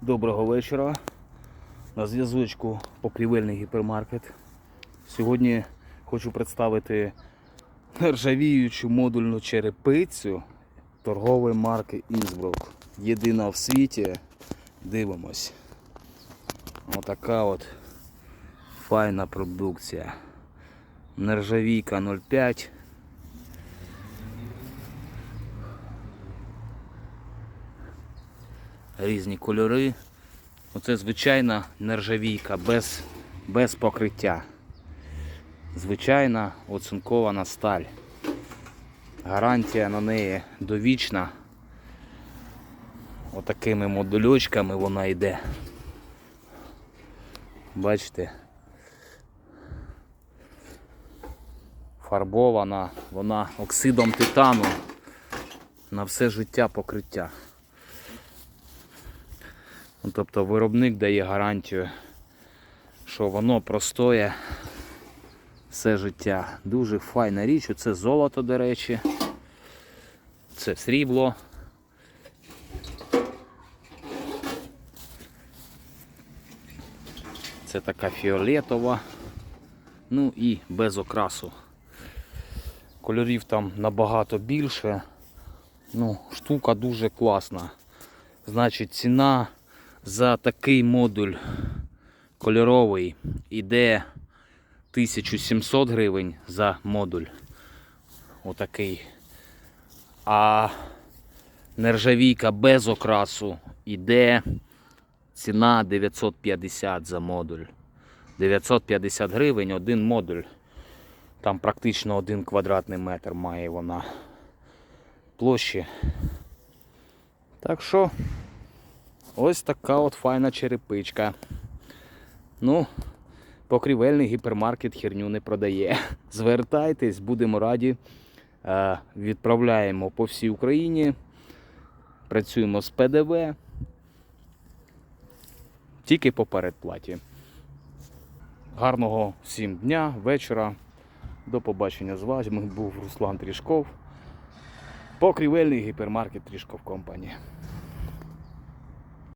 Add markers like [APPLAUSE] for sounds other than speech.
Доброго вечора. На зв'язочку покрівельний гіпермаркет. Сьогодні хочу представити нержавіючу модульну черепицю торгової марки Інсбрук. Єдина в світі. Дивимось. Отака от файна продукція. Нержавійка 0,5. Різні кольори. Оце звичайна нержавійка без, без покриття. Звичайна оцинкована сталь. Гарантія на неї довічна. Отакими модульочками вона йде. Бачите? Фарбована, вона оксидом титану на все життя покриття. Ну, Тобто виробник дає гарантію, що воно простоє все життя. Дуже файна річ. Це золото, до речі. Це срібло. Це така фіолетова. Ну і без окрасу. Кольорів там набагато більше. Ну, штука дуже класна. Значить, ціна за такий модуль кольоровий іде 1700 гривень за модуль. Отакий. А нержавійка без окрасу іде ціна 950 за модуль. 950 гривень один модуль. Там практично один квадратний метр має вона площі. Так що ось така от файна черепичка. Ну, покрівельний гіпермаркет херню не продає. [LAUGHS] Звертайтесь, будемо раді. Е, Відправляємо по всій Україні. Працюємо з ПДВ. Тільки по передплаті. Гарного всім дня, вечора. До побачення з вами був Руслан Трішков. Покрівельний гіпермаркет Трішков Компанії.